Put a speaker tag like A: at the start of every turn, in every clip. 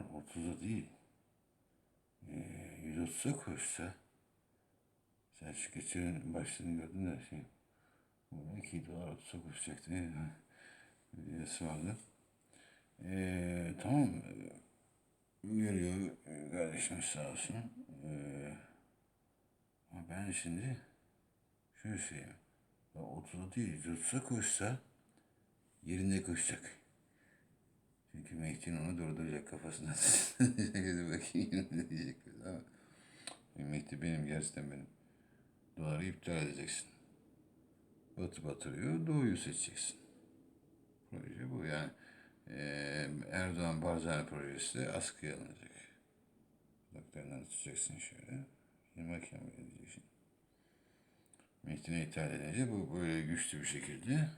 A: dolar 30'a değil. Ee, 130'a koşsa sen şu geçen başlığını gördün de şey bu 2 dolar 30'a koşacaktı. Videosu vardı. Ee, tamam. Görüyor kardeşimiz sağ olsun. Ee, ama ben şimdi şöyle söyleyeyim. Ya 30'a değil 130'a koşsa yerinde koşacak. Çünkü Mehdi'nin onu durduracak kafasına. Bakayım ne diyecek. Ama Mehdi benim gerçekten benim. Doları iptal edeceksin. Batı batırıyor, doğuyu seçeceksin. Proje bu yani. Eee Erdoğan Barzani projesi de askıya alınacak. Kulaklarından tutacaksın şöyle. Şimdi makine edeceksin. Mehdi'ne ithal edince bu böyle güçlü bir şekilde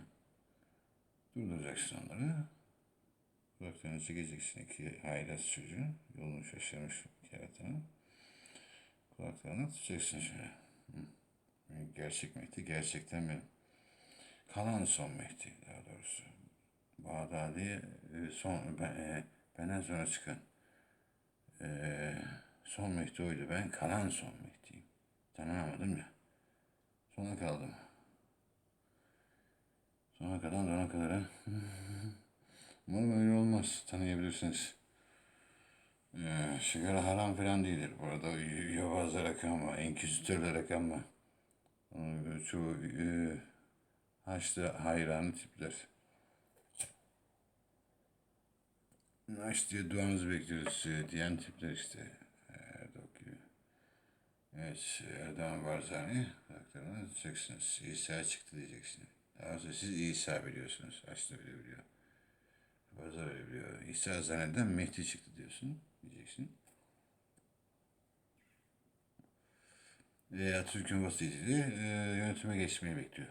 A: durduracaksın onları. Kulaklarını çekeceksin iki haylaz çocuğun. Yolunu şaşırmış keratanın. Kulaklarını tutacaksın şöyle. Hı. Gerçek Mehdi gerçekten benim. Kalan son Mehdi daha doğrusu. Bağdadi e, son ben, e, benden sonra çıkan e, son Mehdi oydu. Ben kalan son Mehdi'yim. Tanınamadım ya. Sona kaldım. Sona kalan dona kadar. Umarım öyle olmaz. Tanıyabilirsiniz. Ee, sigara haram falan değildir. Bu arada yobazlar rakam var. Enkizitörler. Ee, Çoğu e, Haçlı hayranı tipler. Haç diye duanızı bekliyoruz e, diyen tipler işte. Erdoğan gibi. Evet, Erdoğan Barzani karakterini tutacaksınız. İsa çıktı diyeceksiniz. Daha sonra siz İsa biliyorsunuz. Haç da bile biliyor. Bazı öyle biliyor. İsa zanneden Mehdi çıktı diyorsun. Diyeceksin. Ve Atatürk'ün vasiyetiyle e, yönetime geçmeyi bekliyor.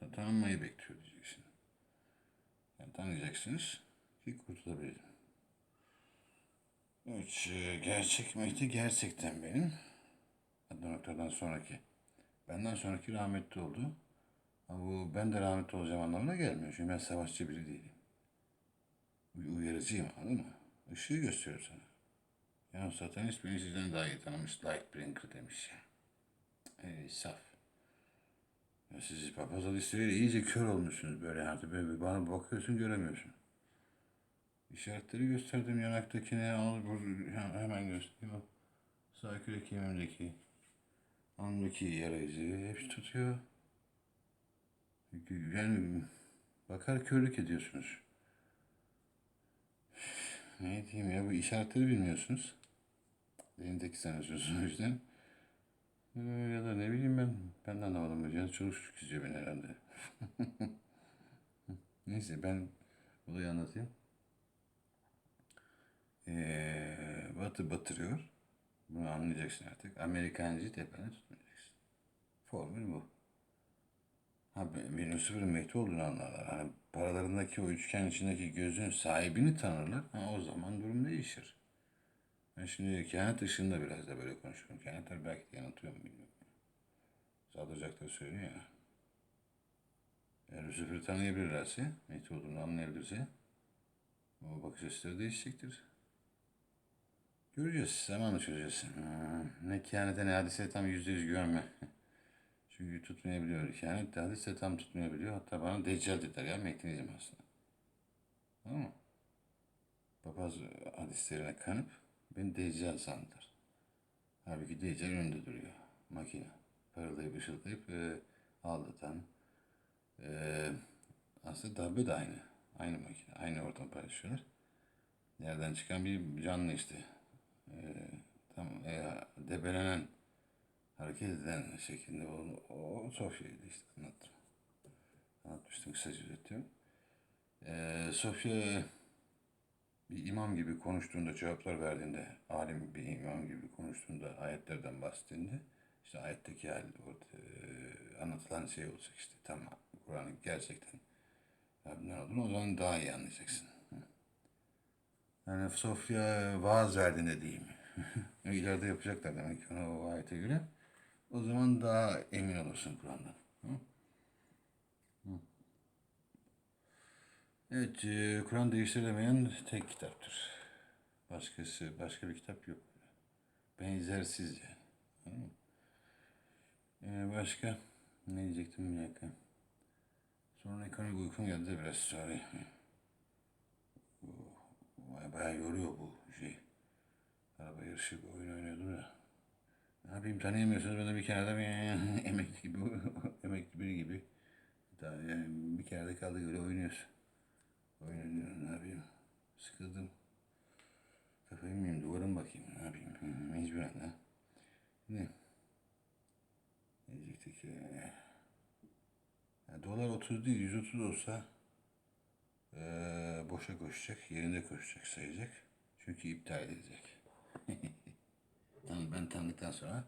A: Ta- Tanınmayı bekliyor diyeceksin. Yani tanıyacaksınız ki kurtulabilirim. Evet, e, gerçek Mehdi gerçekten benim. Adnan noktadan sonraki. Benden sonraki rahmetli oldu. Ama bu ben de rahmetli olacağım anlamına gelmiyor. Çünkü ben savaşçı biri değilim. Bir uyarıcıyım anladın mı? Işığı gösteriyor sana. Ya satanist beni sizden daha iyi tanımış. Lightbringer demiş ya. Ey saf. Ya siz papaz listeleri iyice kör olmuşsunuz böyle artık böyle bana bakıyorsun göremiyorsun. İşaretleri gösterdim yanaktakine al hemen göstereyim. Bak. Sağ kürek kemiğimdeki alnımdaki yara izi hepsi tutuyor. Yani bakar körlük ediyorsunuz. Ne diyeyim ya bu işaretleri bilmiyorsunuz. Elimdeki sanıyorsunuz o yüzden. Ee, Ya da ne bileyim ben. Ben de anlamadım hocam. Çok çocuk çiziyor beni herhalde. Neyse ben olayı anlatayım. Ee, batı batırıyor. Bunu anlayacaksın artık. Amerikancı tepene tutmayacaksın. Formül bu. Ha benim sıfırın Mehdi olduğunu anlarlar. Hani paralarındaki o üçgen içindeki gözün sahibini tanırlar. Ha, o zaman durum değişir. Ben şimdi kehanet ışığında biraz da böyle konuşuyorum. Kehanetler belki de yanıltıyor mu bilmiyorum. Sadırcakları söylüyor ya. Eğer Lucifer'i tanıyabilirlerse, Mehdi olduğunu anlayabilirse o bakış açıları değişecektir. Göreceğiz, zamanla çözeceğiz. Ha, ne kehanete ne hadise tam yüzde yüz güvenme. Çünkü tutmayabiliyor. Kehanet de hadise tam tutmayabiliyor. Hatta bana deccal dediler ya Mehdi'nizm aslında. Tamam mı? Papaz hadislerine kanıp beni deccal sandılar. Halbuki deccal önünde duruyor. Makine. Parıldayıp ışıldayıp e, aldatan. E, aslında darbe de aynı. Aynı makine. Aynı ortam paylaşıyorlar. Nereden çıkan bir canlı işte. E, tam e, debelenen hareket eden şeklinde o, o Sofya'ydı işte anlattım. Anlatmıştım kısaca özetiyorum. Ee, Sofya bir imam gibi konuştuğunda, cevaplar verdiğinde, alim bir imam gibi konuştuğunda, ayetlerden bahsettiğinde, işte ayetteki hal, orada, e, anlatılan şey olacak işte. Tamam, Kur'an'ın gerçekten Rabbinden olduğunu o zaman daha iyi anlayacaksın. Yani Sofya vaaz verdiğinde diyeyim. İleride yapacaklar demek ki ona o ayete göre. O zaman daha emin olursun Kur'an'dan. Evet, e, Kur'an değiştirilemeyen tek kitaptır. Başkası, başka bir kitap yok. Benzersiz yani. Ee, başka ne diyecektim bir dakika. Sonra ekonomik uykum geldi biraz sonra. Baya bayağı yoruyor bu şey. Araba yarışı oyun oynuyordum da. Ne yapayım tanıyamıyorsunuz ben de bir kenarda bir emekli gibi, emekli biri gibi. Daha yani bir kenarda kaldık öyle oynuyoruz. Oynuyorum ne yapayım. Sıkıldım. Kafayı mı yiyeyim duvara mı bakayım ne yapayım. Mecburen ha. Ne? Ne diyecektik ya? Dolar 30 değil 130 olsa eee boşa koşacak, yerinde koşacak sayacak. Çünkü iptal edecek. Tanı- ben tanıdıktan sonra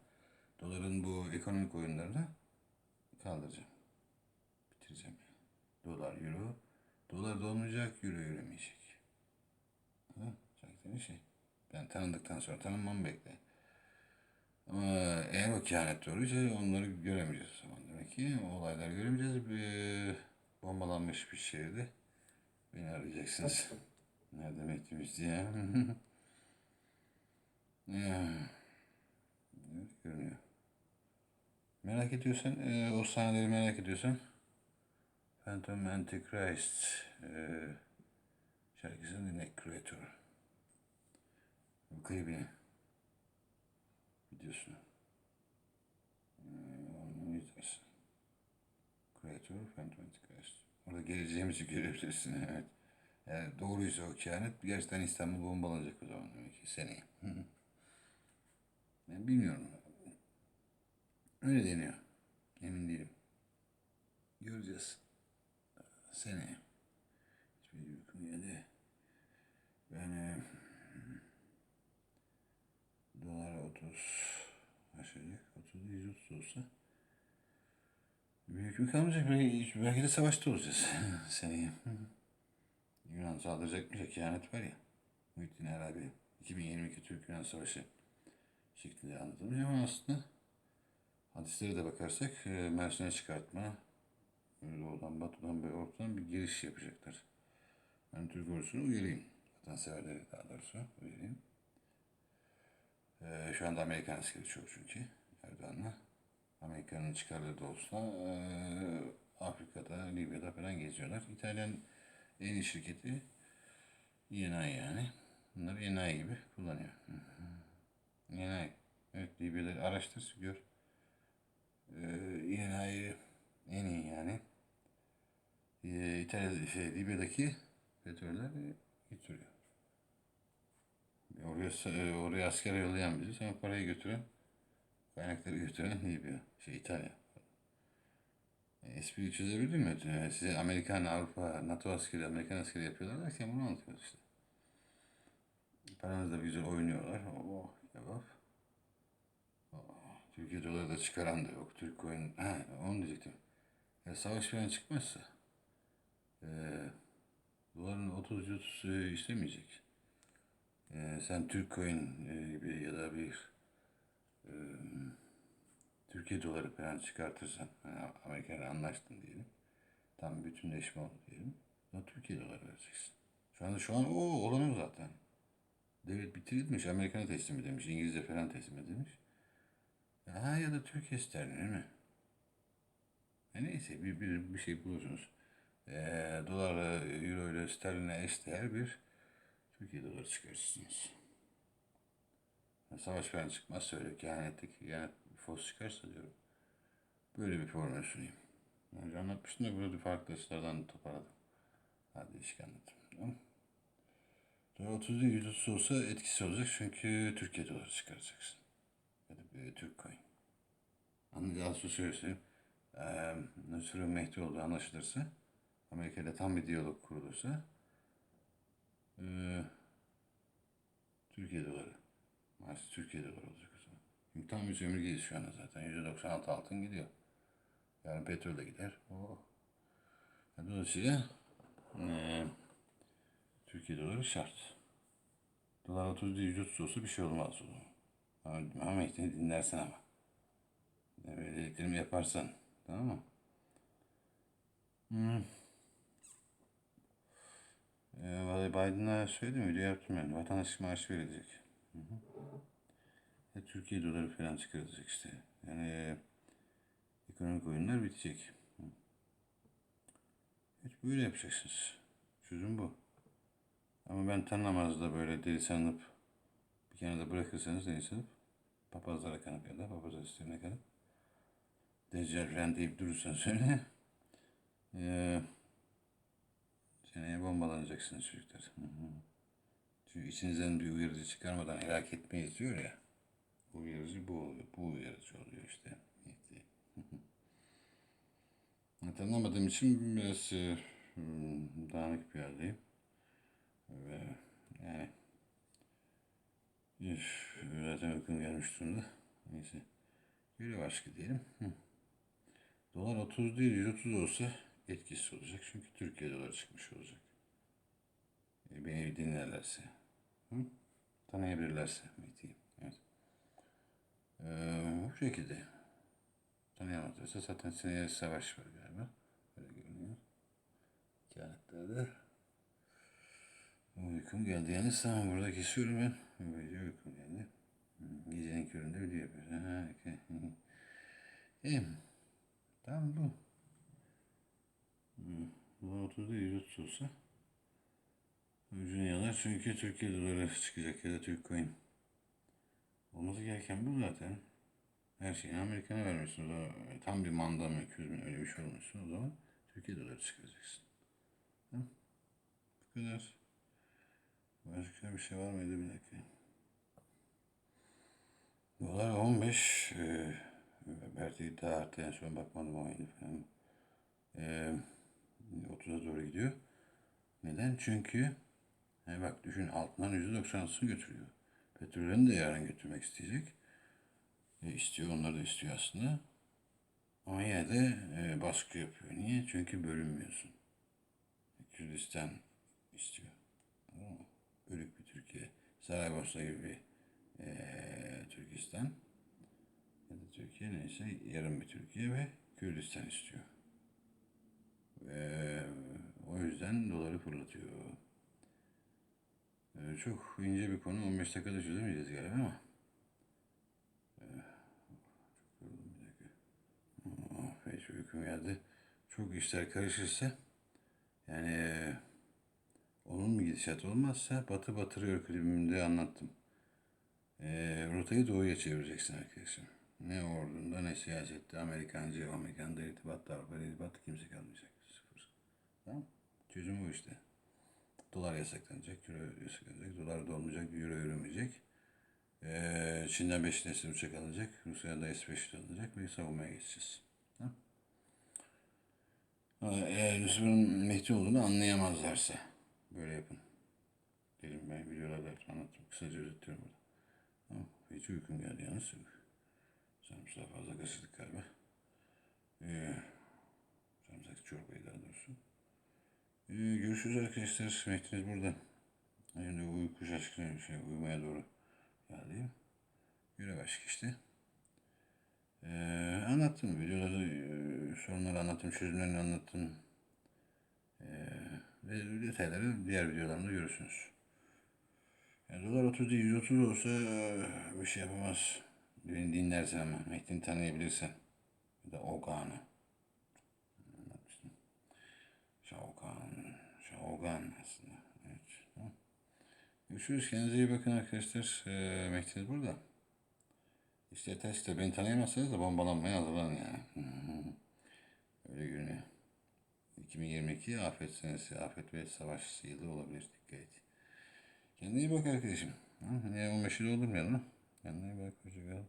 A: doların bu ekonomik oyunlarını kaldıracağım. Bitireceğim. Dolar, euro. Dolar da olmayacak, euro yürümeyecek. Ha, sanki şey. Ben tanıdıktan sonra tanınmam bekle. Ama eğer o kehanet doğruysa onları göremeyeceğiz o zaman. Demek ki o olayları göremeyeceğiz. Bir bombalanmış bir şehirde beni arayacaksınız. Nerede mektimiz diye. ya. Öyle görünüyor. Merak ediyorsan, e, o sahneleri merak ediyorsan Phantom Antichrist e, şarkısını dinle Creator. Klibini videosunu. E, onu izlersin. Creator Phantom Antichrist. Orada geleceğimizi görebilirsin. Evet. Eğer doğruysa o kehanet gerçekten İstanbul bombalanacak o zaman demek ki seneye. ben bilmiyorum. Öyle deniyor. Emin değilim. Göreceğiz. Seneye. Hiçbir uykum geldi. Ben e, dolar 30 aşacak. 30 değil 130 olsa bir hükmü kalmayacak. Belki, belki de savaşta olacağız seneye. Yunan saldıracakmış ya kehanet var ya. Muhittin Arabi 2022 Türk-Yunan Savaşı şeklinde anlatılmış ama aslında hadislere de bakarsak e, Mersin'e çıkartma, doğudan batıdan ve ortadan bir giriş yapacaklar. Ben Türk ordusunu uyarayım. Vatanseverleri daha doğrusu uyarayım. E, şu anda Amerikan askeri çok çünkü Erdoğan'la. Amerika'nın çıkarları da olsa e, Afrika'da, Libya'da falan geziyorlar. İtalyan en iyi şirketi Yenay yani. Bunları Yenay gibi kullanıyor. Yenay. Evet Libya'da araştır, gör. Ee, Yenay'ı en iyi yani. Ee, İtalya'da, şey, Libya'daki petroller e, getiriyor. Oraya, e, oraya asker yollayan bizi, sonra parayı götüren, kaynakları götüren Libya, şey İtalya. E, espriyi çözebildim mi? E, Size Amerikan, Avrupa, NATO askeri, Amerikan askeri yapıyorlar derken bunu anlatıyoruz işte. Paramızla bir güzel oynuyorlar. Oh, yavaf. Türkiye doları da çıkaran da yok. Türk coin, ha, onu diyecektim. Ya savaş falan çıkmazsa e, doların 30 30 e, işlemeyecek. E, sen Türk coin e, gibi ya da bir e, Türkiye doları falan çıkartırsan, hani Amerika'yla anlaştın diyelim. Tam bütünleşme oldu diyelim. Da Türkiye doları vereceksin. Şu anda şu an o olan o zaten. Devlet bitirilmiş, Amerikan'a teslim edilmiş, İngilizce falan teslim edilmiş. Ha ya da Türkiye sterlini mi? E neyse bir, bir, bir şey bulursunuz. E, dolarla, euro ile sterline eşdeğer bir Türkiye doları çıkarırsınız. Savaş falan çıkmazsa öyle kehanetlik, yani fos çıkarsa diyorum. Böyle bir formül sunayım. Önce anlatmıştım da burada farklı açılardan toparladım. Hadi değişik anlatayım. Tamam? Dolar 30 değil 130 olsa etkisi olacak çünkü Türkiye doları çıkaracaksın. Türk. Anlayacağınız şu söyleyeyim. Ee, Nusret'in Mehdi olduğu anlaşılırsa, Amerika ile tam bir diyalog kurulursa, ee, Türkiye doları. Maalesef Türkiye doları olacak o zaman. Çünkü tam bir sömürgeyiz şu anda zaten. %96 altın gidiyor. Yani petrol de gider. Oh. Dolayısıyla ee, Türkiye doları şart. Dolar 30 değil 130 olsa bir şey olmaz o zaman. Ama Mehmet'i dinlersen ama. Ne böyle dediklerimi yaparsan. Tamam mı? Hmm. Ee, vallahi Biden'a söyledim video yaptım yani. Vatandaşlık maaşı verilecek. Hı hı. E, Türkiye doları falan çıkarılacak işte. Yani e, ekonomik oyunlar bitecek. Hı. Evet, böyle yapacaksınız. Çözüm bu. Ama ben tanımazda böyle deli sanıp bir kenarda bırakırsanız deli sanıp papazlara kanıp ya da papazlar üstüne kanıp falan deyip durursan söyle eee seneye bombalanacaksınız çocuklar. Çünkü içinizden bir uyarıcı çıkarmadan helak etmeyiz diyor ya. Uyarıcı bu oluyor. Bu uyarıcı oluyor işte. Niyeti. Tanımadığım için biraz e, hmm, dağınık bir haldeyim. Ve yani üf, zaten uykum gelmiş durumda. Neyse. Görev aşkı diyelim. Hı. Dolar 30 değil 130 olsa etkisiz olacak. Çünkü Türkiye doları çıkmış olacak. E, beni dinlerlerse. Hı? Tanıyabilirlerse. Metin. Evet. Ee, bu şekilde. Tanıyamazlarsa zaten seneye savaş var galiba. Öyle görünüyor. Kağıtlarda. Uykum geldi. Yalnız tamam burada kesiyorum ben. Böyle uykum geldi. Gecenin köründe video yapıyoruz. Ha, okay. İyi. Tamam bu. Bu 30'da 130 olsa ucunu yalar çünkü Türkiye doları çıkacak ya da Türk coin. Olması gereken bu zaten. Her şeyi Amerikan'a vermiyorsun. O zaman tam bir manda mı 200 bin öyle bir şey olmuyorsun. O zaman Türkiye doları çıkaracaksın. Hı? Bu kadar. Başka bir şey var mıydı bir dakika. Dolar 15. E, belki daha arttı en son bakmadım 17 falan. E, 30'a doğru gidiyor. Neden? Çünkü he bak düşün altından %96'sını götürüyor. Petrolünü de yarın götürmek isteyecek. E, istiyor, onlar da istiyor aslında. Ama yine de e, baskı yapıyor. Niye? Çünkü bölünmüyorsun. Kürdistan istiyor. Bölük bir Türkiye. Saraybosna gibi bir e, Türkistan. Ya da Türkiye neyse yarım bir Türkiye ve Kürdistan istiyor. Ve o yüzden doları fırlatıyor. E, çok ince bir konu. 15 dakikada çözemeyeceğiz galiba ama. E, çok yoruldum geldi. Çok işler karışırsa yani e, onun gidişat olmazsa batı batırıyor klibimde anlattım. E, rotayı doğuya çevireceksin arkadaşım. Ne ordunda ne siyasette Amerikancı, Amerikan'da irtibatta, Avrupa irtibatta kimse kalmayacak. Sıfır. Tamam Çözüm bu işte. Dolar yasaklanacak, euro yasaklanacak, dolar da olmayacak, euro yürümeyecek. Ee, Çin'den 5 nesil uçak alacak, Rusya'da S-500 alınacak ve savunmaya geçeceğiz. Ha, Eğer Yusuf'un Mehdi olduğunu anlayamazlarsa böyle yapın. Dedim ben videolarda anlattım. Kısaca özetliyorum burada. Tamam. Hiç uykum geldi yalnız. Sarımsağı fazla kaçırdık galiba. Ee, sarımsak çorbayı daha doğrusu. Ee, görüşürüz arkadaşlar. Mehdi'niz burada. Şimdi uyku şaşkını şey, uyumaya doğru geldi. Görev aşk işte. Ee, anlattım videolarda e, sorunları anlattım, çözümlerini anlattım. Ee, ve detayları diğer videolarımda görürsünüz. Yani dolar 30 değil 130 olsa e, bir şey yapamaz. Beni dinlersen ama Mehdi'ni tanıyabilirsen. Ya da Ogan'ı. Şaukan. Şaugan aslında. Evet. Tamam. Görüşürüz. Kendinize iyi bakın arkadaşlar. Ee, Mehdi'niz burada. İşte teste beni tanıyamazsanız da bombalanmaya hazırlanın yani. Öyle görünüyor. 2022 afet senesi, afet ve savaş yılı olabilir. Dikkat et. Kendine iyi bak arkadaşım. Ha, ne 15'i doldurmayalım. Kendine iyi bak. Hoşçakal.